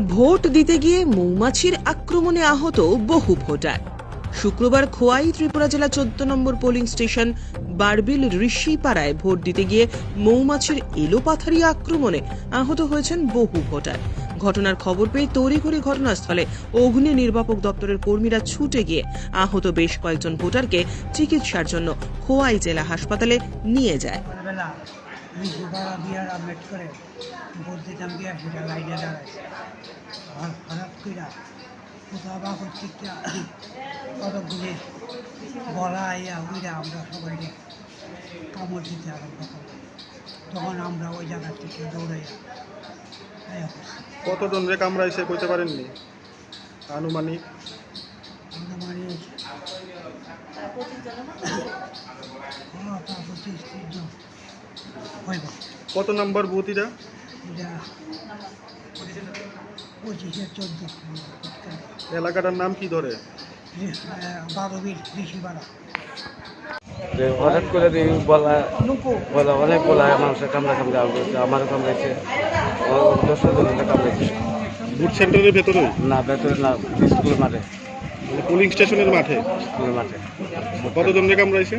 Vote দিতে গিয়ে মৌমাছির আক্রমণে আহত বহু ভোটার। শুক্রবার খোয়াই ত্রিপুরা জেলা চোদ্দ নম্বর পোলিং স্টেশন বারবিল ঋষিপাড়ায় ভোট দিতে গিয়ে মৌমাছির এলোপাথারি আক্রমণে আহত হয়েছেন বহু ভোটার। ঘটনার খবর পেয়ে তড়িঘড়ি ঘটনাস্থলে অগ্নি নির্বাপক দপ্তরের কর্মীরা ছুটে গিয়ে আহত বেশ কয়েকজন ভোটারকে চিকিৎসার জন্য খোয়াই জেলা হাসপাতালে নিয়ে যায়। আমি সুপারা বিয়ার আপডেট করে ভোট দিতাম গিয়া সেটা লাইনে দাঁড়াইছে। আর হঠাৎ কইরা কোথাও বা কতগুলি বলা আইয়া উইরা আমরা সবাই কামড় দিতে আরম্ভ করলাম। তখন আমরা ওই জায়গা থেকে করছি কতজন রে কামড়াইছে কইতে পারেননি? আনুমানিক? আনুমানিক মানে হ্যাঁ তা পঁচিশ ত্রিশ কত নম্বর বুথ এটা? এটা পঁচিশে চোদ্দ। এলাকাটার নাম কি ধরে? বারোবির ঋষিপাড়া হঠাৎ করে বলা বলা অনেক বলা মানুষের কামড়া কামড়া আমারও দশটা কামড়াইছে। বুথ সেন্টারের ভেতরে না ভেতরে না স্কুল মাঠে। পোলিং স্টেশনের মাঠে? স্কুল মাঠে। কতজন রে কামড়াইছে?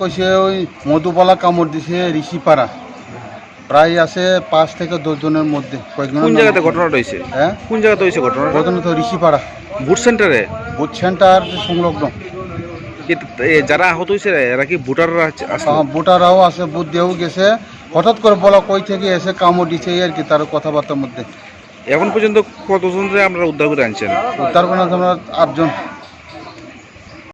কইছে ওই মধুবালা কামড় দিছে ঋষিপাড়া। প্রায় আছে পাঁচ থেকে দশ জনের মধ্যে কয়েকজনের কোন জায়গাতে ঘটনাটা হয়েছে? হ্যাঁ? কোন জায়গাতে হয়েছে প্রথমে তো ঋষিপাড়া। বুথ সেন্টারে? বুথ সেন্টার সংলগ্ন। এ, যারা আহত হয়েছে এরা কি ভোটাররা? আহ, ভোটাররাও আছে বুথ দিয়েও গেছে। হঠাৎ করে বলা কই থেকে এসে কামড় দিছে আর কি তার কথাবার্তার মধ্যে। এখন পর্যন্ত কতজন আপনারা উদ্ধার করে আনছেন? উদ্ধার করে আমরা আটজন।